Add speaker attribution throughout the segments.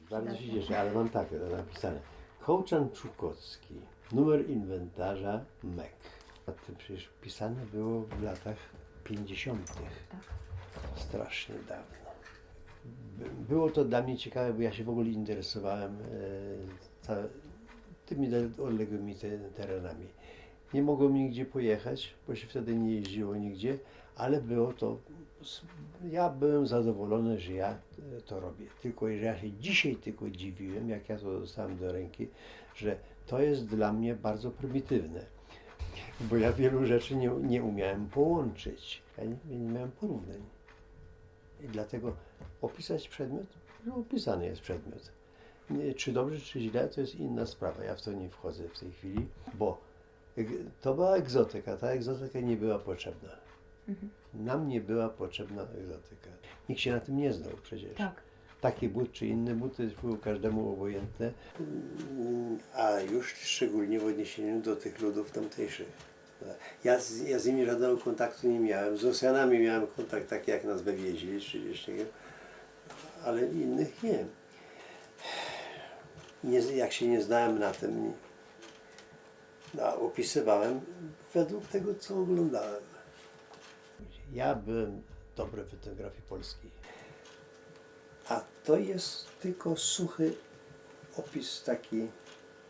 Speaker 1: jest
Speaker 2: Bardzo się cieszę, ale mam tak to napisane. Kołczan Czukowski, numer inwentarza MEK. A to przecież pisane było w latach 50.
Speaker 1: Tak.
Speaker 2: Strasznie dawno. By- Było to dla mnie ciekawe, bo ja się w ogóle interesowałem e, tymi le- odległymi te, terenami. Nie mogłem nigdzie pojechać, bo się wtedy nie jeździło nigdzie, ale było to. Ja byłem zadowolony, że ja e, to robię. Tylko że ja się dzisiaj tylko dziwiłem, jak ja to dostałem do ręki, że to jest dla mnie bardzo prymitywne. Bo ja wielu rzeczy nie, nie umiałem połączyć. Ja nie, nie miałem porównań. I dlatego opisać przedmiot, że opisany jest przedmiot. Nie, czy dobrze, czy źle, to jest inna sprawa. Ja w to nie wchodzę w tej chwili, bo eg- to była egzotyka. Ta egzotyka nie była potrzebna. Nam nie była potrzebna egzotyka. Nikt się na tym nie znał przecież.
Speaker 1: Tak.
Speaker 2: Taki but czy inny but to było każdemu obojętne, a już szczególnie w odniesieniu do tych ludów tamtejszych. Ja z, ja z nimi żadnego kontaktu nie miałem. Z Rosjanami miałem kontakt taki, jak nas wywieźli, czy ale innych nie. nie. Jak się nie znałem na tym, no, opisywałem według tego, co oglądałem. Ja byłem dobry w fotografii polskiej. A to jest tylko suchy opis taki,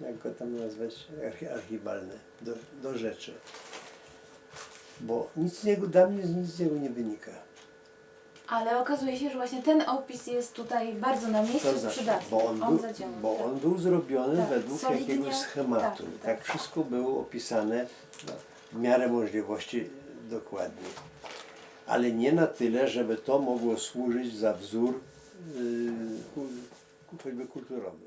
Speaker 2: jak go tam nazwać, archi- archiwalny, do, do rzeczy. Bo nic z niego, dla mnie nic z niego nie wynika.
Speaker 1: Ale okazuje się, że właśnie ten opis jest tutaj bardzo na miejscu,
Speaker 2: To znaczy,
Speaker 1: przydatny.
Speaker 2: bo on, był, bo
Speaker 1: tak.
Speaker 2: on był zrobiony
Speaker 1: Tak,
Speaker 2: według
Speaker 1: solidnie,
Speaker 2: jakiegoś schematu.
Speaker 1: tak,
Speaker 2: Tak,
Speaker 1: tak.
Speaker 2: wszystko było opisane no, w miarę możliwości dokładnie. Ale nie na tyle, żeby to mogło służyć za wzór ku- choćby kulturowy.